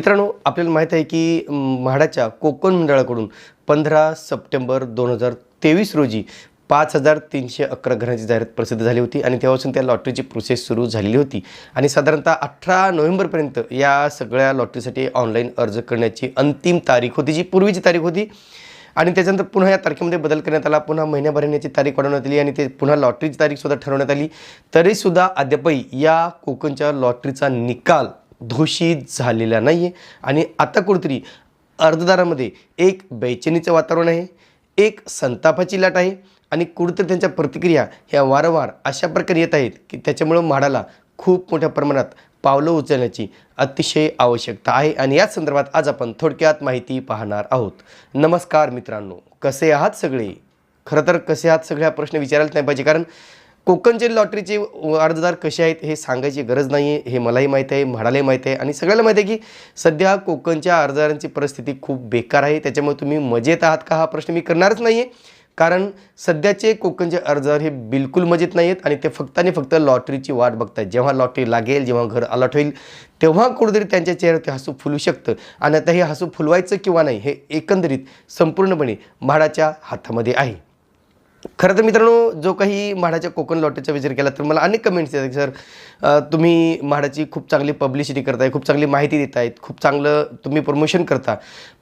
मित्रांनो आपल्याला माहीत आहे की म्हाडाच्या कोकण मंडळाकडून पंधरा सप्टेंबर दोन हजार तेवीस रोजी पाच हजार तीनशे अकरा घरांची जाहिरात प्रसिद्ध झाली होती आणि तेव्हापासून त्या लॉटरीची प्रोसेस सुरू झालेली होती. आणि साधारणतः अठरा नोव्हेंबरपर्यंत या सगळ्या लॉटरीसाठी ऑनलाईन अर्ज करण्याची अंतिम तारीख होती जी पूर्वीची तारीख होती. आणि त्याच्यानंतर पुन्हा या तारखेमध्ये बदल करण्यात आला. पुन्हा महिन्याभर याची तारीख वाढवण्यात आली आणि ते पुन्हा लॉटरीची तारीखसुद्धा ठरवण्यात आली. तरीसुद्धा अद्यापही या कोकणच्या लॉटरीचा निकाल घोषित झालेला नाही आहे आणि आता कुठेतरी अर्जदारामध्ये एक बेचैनीचं वातावरण आहे एक संतापाची लाट आहे आणि कुठेतरी त्यांच्या प्रतिक्रिया ह्या वारंवार अशा प्रकारे येत आहेत की त्याच्यामुळं म्हाडाला खूप मोठ्या प्रमाणात पावलं उचलण्याची अतिशय आवश्यकता आहे. आणि याच संदर्भात आज आपण थोडक्यात माहिती पाहणार आहोत. नमस्कार मित्रांनो कसे आहात सगळे? खरं तर कसे आहात सगळे? हा प्रश्न विचारायलाच नाही पाहिजे कारण कोकणच्या लॉटरीचे अर्जदार कसे आहेत हे सांगायची गरज नाही आहे हे मलाही माहीत आहे म्हाडालाही माहीत आहे. आणि सगळ्याला माहीत आहे की सध्या कोकणच्या अर्जदारांची परिस्थिती खूप बेकार आहे. त्याच्यामुळे तुम्ही मजेत आहात का हा प्रश्न मी करणारच नाही आहे कारण सध्याचे कोकणचे अर्जदार हे बिलकुल मजेत नाही आहेत आणि ते फक्त आणि फक्त लॉटरीची वाट बघतात जेव्हा लॉटरी लागेल जेव्हा घर अलॉट होईल तेव्हा कुठेतरी त्यांच्या चेहऱ्यावरती हसू फुलू शकतं. आणि आता हे हसू फुलवायचं किंवा नाही हे एकंदरीत संपूर्णपणे म्हाडाच्या हातामध्ये आहे. खरं तर मित्रांनो जो काही म्हाडाच्या कोकण लॉटरीचा विचार केला तर मला अनेक कमेंट्स येतात सर तुम्ही म्हाडाची खूप चांगली पब्लिसिटी करताय खूप चांगली माहिती देत आहेत खूप चांगलं तुम्ही प्रमोशन करता.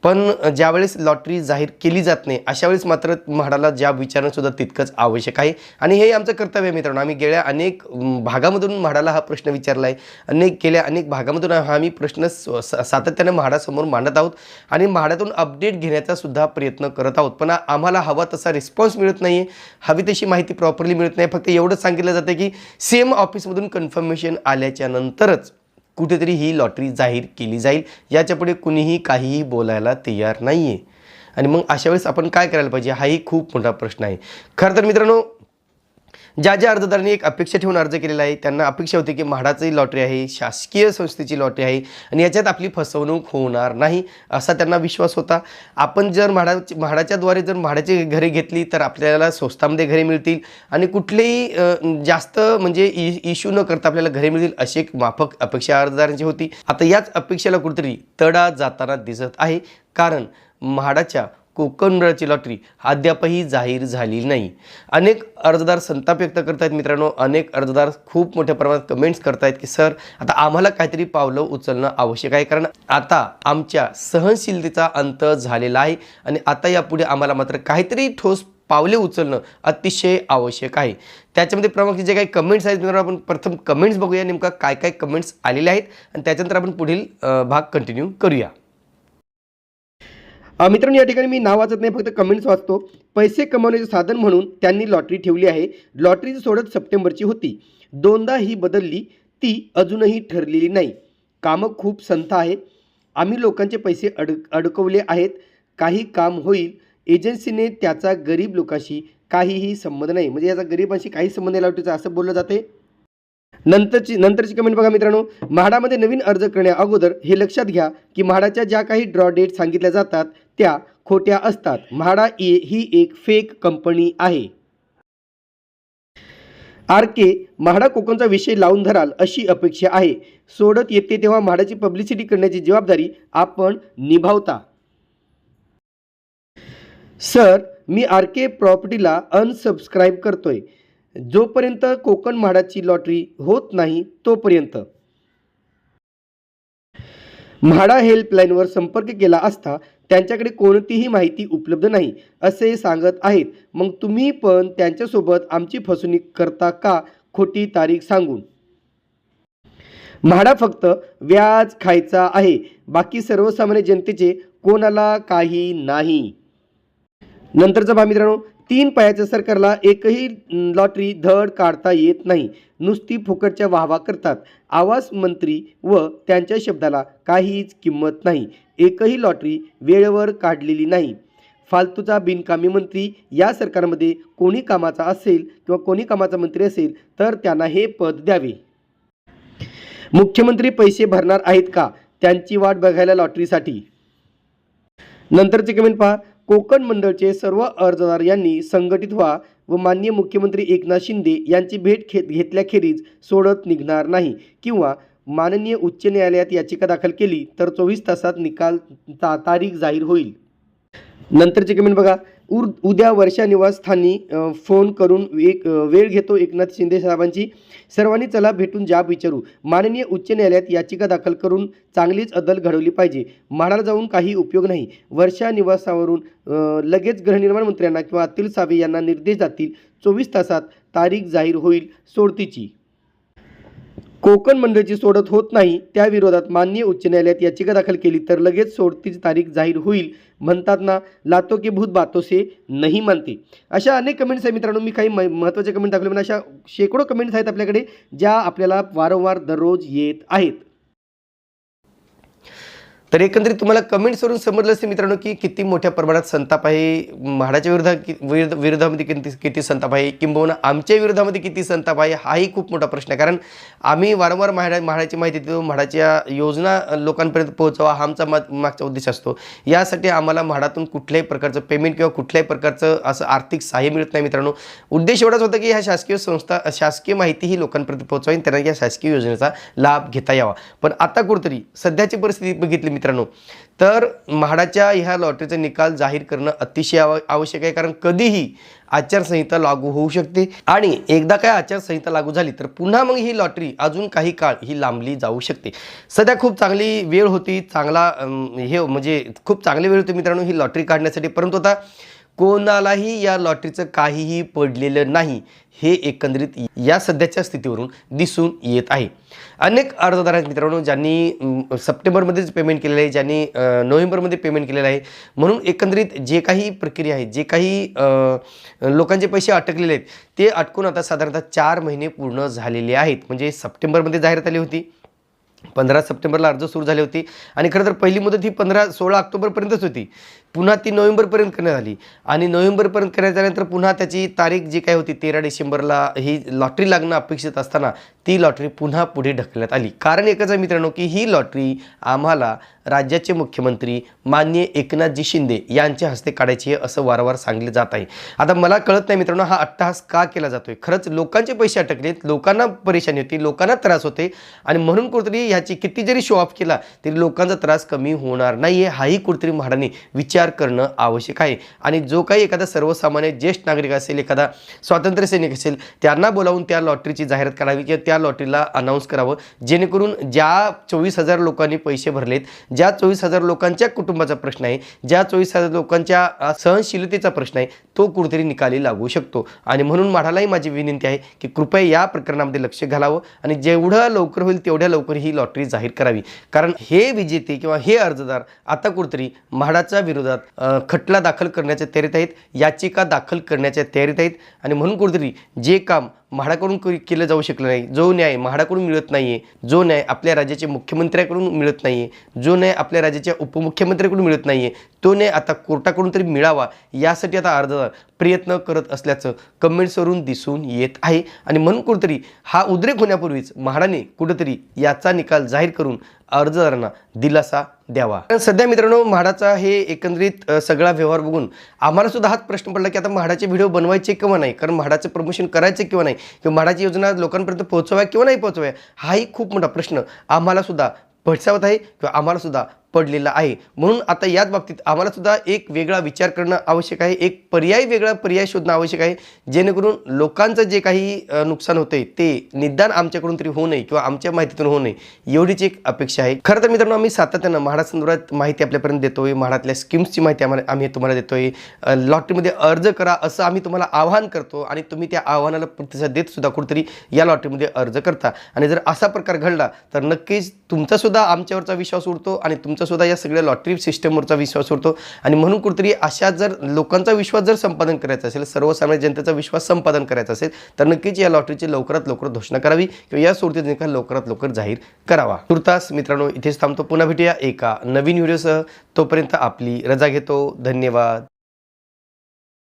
पण ज्यावेळेस लॉटरी जाहीर केली जात नाही अशा वेळेस मात्र म्हाडाला ज्या विचारणंसुद्धा तितकंच आवश्यक आहे. आणि हे आमचं कर्तव्य आहे मित्रांनो. आम्ही गेल्या अनेक भागामधून म्हाडाला हा प्रश्न विचारला आहे अनेक गेल्या अनेक भागामधून हा आम्ही प्रश्न स- सातत्यानं म्हाडासमोर मांडत आहोत. आणि म्हाडातून अपडेट घेण्याचा सुद्धा प्रयत्न करत आहोत. पण आम्हाला हवा तसा रिस्पॉन्स मिळत नाही आहे हवी तशी माहिती प्रॉपरली मिळत नाही. फक्त एवढंच सांगितलं जातं की सेम ऑफिसमधून कन्फर्मेशन आल्याच्या नंतरच कुठेतरी ही लॉटरी जाहीर केली जाईल. याच्यापुढे कुणीही काहीही बोलायला तयार नाही आहे आणि मग अशा वेळेस आपण काय करायला पाहिजे? हाही खूप मोठा प्रश्न आहे. खरं तर मित्रांनो ज्या ज्या अर्जदारांनी एक अपेक्षा ठेवून अर्ज केलेला आहे त्यांना अपेक्षा होती की म्हाडाची लॉटरी आहे शासकीय संस्थेची लॉटरी आहे आणि याच्यात आपली फसवणूक होणार नाही असा त्यांना विश्वास होता. आपण जर म्हाडा म्हाडाच्याद्वारे जर म्हाडाची घरे घेतली तर आपल्याला स्वस्तामध्ये घरे मिळतील आणि कुठलेही जास्त म्हणजे इ इश्यू न करता आपल्याला घरे मिळतील अशी एक माफक अपेक्षा अर्जदारांची होती. आता याच अपेक्षेला कुठेतरी तडा जाताना दिसत आहे. कारण म्हाडाच्या कोकण मंडळाची लॉटरी अद्यापही जाहीर झाली नाही. अनेक अर्जदार संताप व्यक्त करत आहेत मित्रांनो. अनेक अर्जदार खूप मोठ्या प्रमाणात कमेंट्स करतायत की सर आता आम्हाला काहीतरी पावलं उचलणं आवश्यक आहे. कारण आता आमच्या सहनशीलतेचा अंत झालेला आहे आणि आता यापुढे आम्हाला मात्र काहीतरी ठोस पावले उचलणं अतिशय आवश्यक आहे. त्याच्यामध्ये प्रमुख जे काही कमेंट्स आहेत मित्रांनो आपण प्रथम कमेंट्स बघूया. नेमका काय काय कमेंट्स आलेले आहेत? आणि त्याच्यानंतर आपण पुढील भाग कंटिन्यू करूया. मित्रांनो या ठिकाणी मी नाव वाचत नाही फक्त कमेंट्स वाचतो. पैसे कमवण्याचे साधन म्हणून त्यांनी लॉटरी ठेवली आहे. लॉटरीची सोडत सप्टेंबरची होती. दोनदा ही बदलली ती अजूनही ठरलेली नाही. कामं खूप संथ आहे. आम्ही लोकांचे पैसे अड अडकवले आहेत. काही काम होईल. एजन्सीने त्याचा गरीब लोकांशी काहीही संबंध नाही. म्हणजे याचा गरिबांशी काही संबंध नाही लॉटरीचा असं बोललं जाते. नंतरची नंतरची कमेंट बघा मित्रांनो. म्हाडामध्ये नवीन अर्ज करण्या अगोदर हे लक्षात घ्या की म्हाडाच्या ज्या काही ड्रॉ डेट सांगितल्या जातात त्या खोट्या असतात. म्हाडा ए ही एक फेक कंपनी आहे. आर के म्हाडा कोकणचा विषय लावून धराल अशी अपेक्षा आहे. सोडत येते तेव्हा म्हाडाची पब्लिसिटी करण्याची जबाबदारी आपण निभावता. सर मी आर के प्रॉपर्टीला अनसबस्क्राईब करतोय. जोपर्यंत कोकण म्हाडाची लॉटरी होत नाही तोपर्यंत. म्हाडा हेल्पलाईनवर संपर्क केला असता त्यांच्याकडे कोणतीही माहिती उपलब्ध नाही असे सांगत आहेत. मग तुम्ही पण त्यांच्यासोबत आमची फसवणूक करता का? खोटी तारीख सांगून. म्हाडा फक्त व्याज खायचा आहे. बाकी सर्वसामान्य जनतेचे कोणाला काही नाही. नंतरचा भा मित्रांनो तीन पायाच्या सरकारला एकही लॉटरी धड काढता येत नाही. नुसती फुकटच्या वाहवा करतात. आवास मंत्री व त्यांच्या शब्दाला काहीच किंमत नाही. एकही लॉटरी वेळेवर काढलेली नाही. फालतूचा बिनकामी मंत्री या सरकारमध्ये कोणी कामाचा असेल किंवा कोणी कामाचा मंत्री असेल तर त्यांना हे पद द्यावे. मुख्यमंत्री पैसे भरणार आहेत का? त्यांची वाट बघायला लॉटरीसाठी. नंतरचे कमेंट पहा. कोकण मंडळचे सर्व अर्जदार यांनी संघटित व्हा व माननीय मुख्यमंत्री एकनाथ शिंदे यांची भेट घेत घेतल्याखेरीज सोडत निघणार नाही किंवा माननीय उच्च न्यायालयात याचिका दाखल केली तर चोवीस तासात निकाल ता तारीख जाहीर होईल. नंतरचे कमेंट बघा. उर उद्या वर्षा निवासस्थानी फोन करून एक वेळ घेतो एकनाथ शिंदे साहेबांची. सर्वांनी चला भेटून जाब विचारू. माननीय उच्च न्यायालयात याचिका दाखल करून चांगलीच अदल घडवली पाहिजे. म्हाडाला जाऊन काही उपयोग नाही. वर्षा निवासावरून लगेच गृहनिर्माण मंत्र्यांना किंवा अतुल सावे यांना निर्देश जातील. चोवीस तासात तारीख जाहीर होईल सोडतीची. कोकण मंडळची सोडत होत नाही. त्याविरोधात माननीय उच्च न्यायालयात याचिका दाखल केली तर लगेच सोडतीची तारीख जाहीर होईल म्हणतात ना लातो की भूत बातो से नाही मानते. अशा अनेक कमेंट्स आहे मित्रांनो मी काही म- महत्त्वाचे कमेंट दाखवले पण अशा शेकडो कमेंट्स आहेत आपल्याकडे ज्या आपल्याला वारंवार दररोज येत आहेत. तर एकंदरीत तुम्हाला कमेंट्सवरून समजलं असेल मित्रांनो की किती मोठ्या प्रमाणात संताप आहे. म्हाडाच्या विरोधात कि- विरोधामध्ये किती किती संताप आहे. किंबहुना आमच्या विरोधामध्ये किती संताप आहे हाही खूप मोठा प्रश्न आहे. कारण आम्ही वारंवार म्हाडा म्हाडाची माहिती देतो म्हाडाच्या योजना लोकांपर्यंत पोहोचवा हा आमचा मा मागचा उद्देश असतो. यासाठी आम्हाला म्हाडातून कुठल्याही प्रकारचं पेमेंट किंवा कुठल्याही प्रकारचं असं आर्थिक सहाय्य मिळत नाही मित्रांनो. उद्देश एवढाच होता की ह्या शासकीय संस्था शासकीय माहिती ही लोकांपर्यंत पोहोचवा आणि त्यांना या शासकीय योजनेचा लाभ घेता यावा. पण आता कुठंतरी सध्याची परिस्थिती बघितली मित्रांनो. तर म्हाडाच्या ह्या लॉटरीचा निकाल जाहीर करणं अतिशय आव आवश्यक आहे. कारण कधीही आचारसंहिता लागू होऊ शकते. आणि एकदा काय आचारसंहिता लागू झाली तर पुन्हा मग ही लॉटरी अजून काही काळ ही लांबली जाऊ शकते. सध्या खूप चांगली वेळ होती. चांगला हे म्हणजे खूप चांगली वेळ होती मित्रांनो ही लॉटरी काढण्यासाठी. परंतु आता कोणालाही या लॉटरीचं काहीही पडलेलं नाही हे एकंदरीत या सध्याच्या स्थितीवरून दिसून येत आहे. अनेक अर्जदार आहेत मित्रांनो ज्यांनी सप्टेंबरमध्येच पेमेंट केलेलं आहे ज्यांनी नोव्हेंबरमध्ये पेमेंट केलेलं आहे. म्हणून एकंदरीत जे काही प्रक्रिया आहे जे काही लोकांचे पैसे अटकलेले आहेत ते अटकून आता साधारणतः चार महिने पूर्ण झालेले आहेत. म्हणजे सप्टेंबरमध्ये जाहिरात आली होती. पंधरा सप्टेंबरला अर्ज सुरू झाले होते. आणि खरं तर पहिली मुदत ही पंधरा सोळा ऑक्टोबरपर्यंतच होती. पुन्हा ती नोव्हेंबरपर्यंत करण्यात आली. आणि नोव्हेंबरपर्यंत करण्यात आल्यानंतर पुन्हा त्याची तारीख जी काय होती तेरा डिसेंबरला ही लॉटरी लागणं अपेक्षित असताना ती लॉटरी पुन्हा पुढे ढकलण्यात आली. कारण एकच आहे मित्रांनो की ही लॉटरी आम्हाला राज्याचे मुख्यमंत्री माननीय एकनाथजी शिंदे यांच्या हस्ते काढायची आहे असं वारंवार सांगितलं जात आहे. आता मला कळत नाही मित्रांनो हा अट्टहास का केला जातोय? खरंच लोकांचे पैसे अटकलेत लोकांना परेशानी होती लोकांना त्रास होते आणि म्हणून कुठेतरी ह्याची किती जरी शो ऑफ केला तरी लोकांचा त्रास कमी होणार नाही आहे हाही कुठेतरी म्हाडाने विचार करणं आवश्यक आहे. आणि जो काही एखादा सर्वसामान्य ज्येष्ठ नागरिक असेल एखादा स्वातंत्र्य सैनिक असेल त्यांना बोलावून त्या लॉटरीची जाहिरात करावी किंवा त्या लॉटरीला अनाऊन्स करावं. जेणेकरून ज्या चोवीस हजार लोकांनी पैसे भरलेत ज्या चोवीस हजार लोकांच्या कुटुंबाचा प्रश्न आहे ज्या चोवीस हजार लोकांच्या सहनशीलतेचा प्रश्न आहे तो कुठेतरी निकाली लागू शकतो. आणि म्हणून म्हाडालाही माझी विनंती आहे की कृपया या प्रकरणामध्ये लक्ष घालावं. आणि जेवढं लवकर होईल तेवढ्या लवकर ही लॉटरी जाहीर करावी. कारण हे विजेते किंवा हे अर्जदार आता कुठेतरी म्हाडाच्या विरोधात खटला दाखल करण्याच्या तयारीत आहेत याचिका दाखल करण्याच्या तयारीत आहेत आणि म्हणून कुठेतरी जे काम म्हाडाकडून केलं जाऊ शकलं नाही. जो न्याय म्हाडाकडून मिळत नाही आहे जो न्याय आपल्या राज्याचे मुख्यमंत्र्याकडून मिळत नाही आहे जो न्याय आपल्या राज्याच्या उपमुख्यमंत्र्याकडून मिळत नाही आहे तो न्याय आता कोर्टाकडून तरी मिळावा यासाठी आता अर्जदार प्रयत्न करत असल्याचं कमेंट्सवरून दिसून येत आहे. आणि म्हणून कुठंतरी हा उद्रेक होण्यापूर्वीच म्हाडाने कुठंतरी याचा निकाल जाहीर करून अर्जदारांना दिलासा द्यावा. कारण सध्या मित्रांनो म्हाडाचा हे एकंदरीत सगळा व्यवहार बघून आम्हाला सुद्धा हाच प्रश्न पडला की आता म्हाडाचे व्हिडिओ बनवायचे किंवा नाही? कारण म्हाडाचं प्रमोशन करायचं किंवा नाही? किंवा म्हाडाची योजना लोकांपर्यंत पोहोचवाय किंवा नाही पोहोचवाय? हाही खूप मोठा प्रश्न आम्हाला सुद्धा पडसावत आहे किंवा आम्हाला सुद्धा पडलेला आहे. म्हणून आता याच बाबतीत आम्हाला सुद्धा एक वेगळा विचार करणं आवश्यक आहे. एक पर्याय वेगळा पर्याय शोधणं आवश्यक आहे. जेणेकरून लोकांचं जे काही नुकसान होतंय ते निदान आमच्याकडून तरी होऊ नये किंवा आमच्या माहितीतून होऊ नये एवढीच एक अपेक्षा आहे. खरं तर मित्रांनो आम्ही सातत्यानं म्हाडा संदर्भात माहिती आपल्यापर्यंत देतोय. महाडातल्या स्कीम्सची माहिती आम्हाला आम्ही तुम्हाला देतोय. लॉटरीमध्ये अर्ज करा असं आम्ही तुम्हाला आवाहन करतो आणि तुम्ही त्या आव्हानाला प्रतिसाद देत सुद्धा कुठेतरी या लॉटरीमध्ये अर्ज करता. आणि जर असा प्रकार घडला तर नक्कीच तुमचा सुद्धा आमच्यावरचा विश्वास उडतो आणि तुमचा सुद्धा या सगळ्या लॉटरी सिस्टमवरचा विश्वास उरतो. आणि म्हणून कुठेतरी अशा जर लोकांचा विश्वास जर संपादन करायचा असेल सर्वसामान्य जनतेचा विश्वास संपादन करायचा असेल तर नक्कीच या लॉटरीची लवकरात लवकर घोषणा करावी किंवा या सुरतीत निकाल लवकरात लवकर जाहीर करावा. तुर्तास मित्रांनो इथेच थांबतो. पुन्हा भेटूया एका नवीन व्हिडिओसह तोपर्यंत आपली रजा घेतो. धन्यवाद.